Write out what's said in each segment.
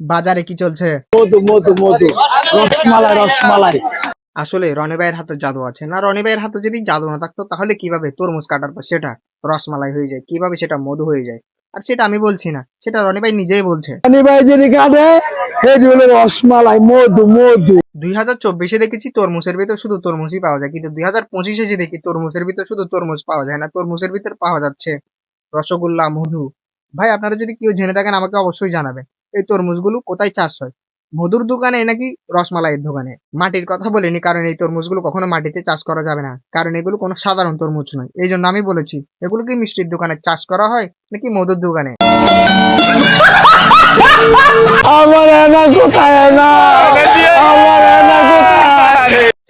বাজারে কি চলছে? মধু মধু মধু। রসমালাই রসমালাই। আসলে রনি ভাইয়ের হাতে জাদু আছে না? রনি ভাইয়ের হাতে যদি জাদু না থাকতো তাহলে কীভাবে তরমুজ কাটার পর সেটা রসমালাই হয়ে যায়? কীভাবে সেটা মধু হয়ে যায়? আর সেটা আমি বলছি না সেটা রনি ভাই নিজেই বলছে। রানী ভাই যদি কাটে সেটি হলো রসমালাই মধু মধু। দুই হাজার চব্বিশে দেখেছি তরমুজের ভিতর শুধু তরমুজই পাওয়া যায় কিন্তু দুই হাজার পঁচিশে যে দেখি তরমুজের ভিতর শুধু তরমুজ পাওয়া যায় না তরমুজের ভিতর পাওয়া যাচ্ছে রসগোল্লা মধু। ভাই আপনারা যদি কেউ জেনে থাকেন আমাকে অবশ্যই জানাবেন। এই তরমুজগুলো কোথায় চাষ হয়? মধুর দোকানে নাকি রসমালাইয়ের দোকানে? মাটির কথা বলিনি কারণ এই তরমুজগুলো কখনো মাটিতে চাষ করা যাবে না। কারণ এগুলো কোনো সাধারণ তরমুজ নয়। এই জন্য আমি বলেছি এগুলো কি মিষ্টির দোকানে চাষ করা হয় নাকি মধুর দোকানে?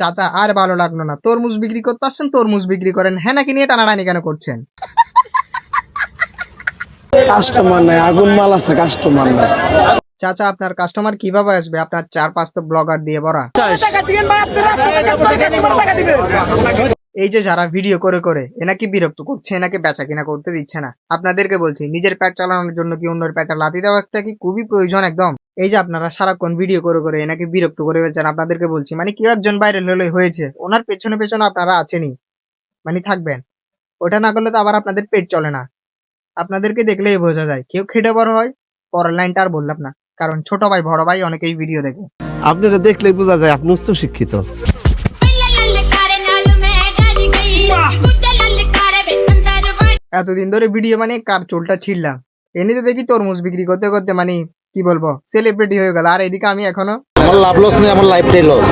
চাচা আর ভালো লাগল না। তরমুজ বিক্রি করতে আসছেন তরমুজ বিক্রি করেন। হ্যাঁ নাকি নিয়ে টানাটানি কেন করছেন? কাস্টমার নাই, আগুন মাল আছে কাস্টমার নাই। চাচা, আপনার কাস্টমার কীভাবে আসবে? আপনার চার পাঁচ তো ব্লগার দিয়ে ভরা। এই যে যারা ভিডিও করে করে এনাকে বিরক্ত করছে, এনাকে বেচা কিনা করতে দিচ্ছে না। আপনাদেরকে বলছি, নিজের পেট চালানোর জন্য কি অন্যের পেটে লাথি দেওয়া একটা কি? খুবই প্রয়োজন একদম। এই যে আপনারা সারাক্ষণ ভিডিও করে করে এনাকে বিরক্ত করে ফেলছেন, আপনাদেরকে বলছি মানে কেউ একজন ভাইরাল হলে হয়েছে, ওনার পেছনে পেছনে আপনারা আছেনই মানে থাকবেন। ওটা না করলে তো আবার আপনাদের পেট চলে না। আপনাদেরকে দেখলেই বোঝা যায়। কেউ খেটে বড় হয় পরের লাইনটা আর বললাম না। কারণ ছোট ভাই বড় ভাই অনেকেই ভিডিও দেখে। আপনারা দেখলেই বোঝা যায় আপনি উচ্চ শিক্ষিত। এতদিন ধরে ভিডিও মানে কার চুলটা ছিললাম এমনিতে দেখি তরমুজ বিক্রি করতে করতে মানে কি বলব সেলিব্রিটি হয়ে গেল। আর এদিকে আমি এখনও আমার লাভ লস নেই আমার লাইফটাই লস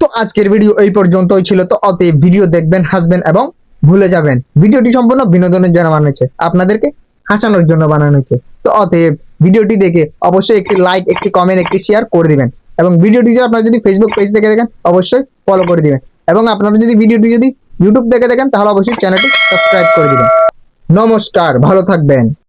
তো আজকের ভিডিও এই পর্যন্তই ছিল। তো অতএব ভিডিও দেখবেন হাসবেন এবং ভুলে যাবেন। ভিডিওটি সম্পূর্ণ বিনোদনের জন্য বানানো হয়েছে। আপনাদেরকে হাসানোর জন্য বানানো হয়েছে। তো অতএব ভিডিওটি দেখে অবশ্যই একটি লাইক একটি কমেন্ট একটি শেয়ার করে দিবেন। এবং ভিডিওটি যদি আপনারা যদি ফেসবুক পেজ থেকে দেখেন অবশ্যই ফলো করে দিবেন। এবং আপনারা যদি ভিডিওটি যদি ইউটিউব থেকে দেখেন তাহলে অবশ্যই চ্যানেলটি সাবস্ক্রাইব করে দিবেন। নমস্কার, ভালো থাকবেন।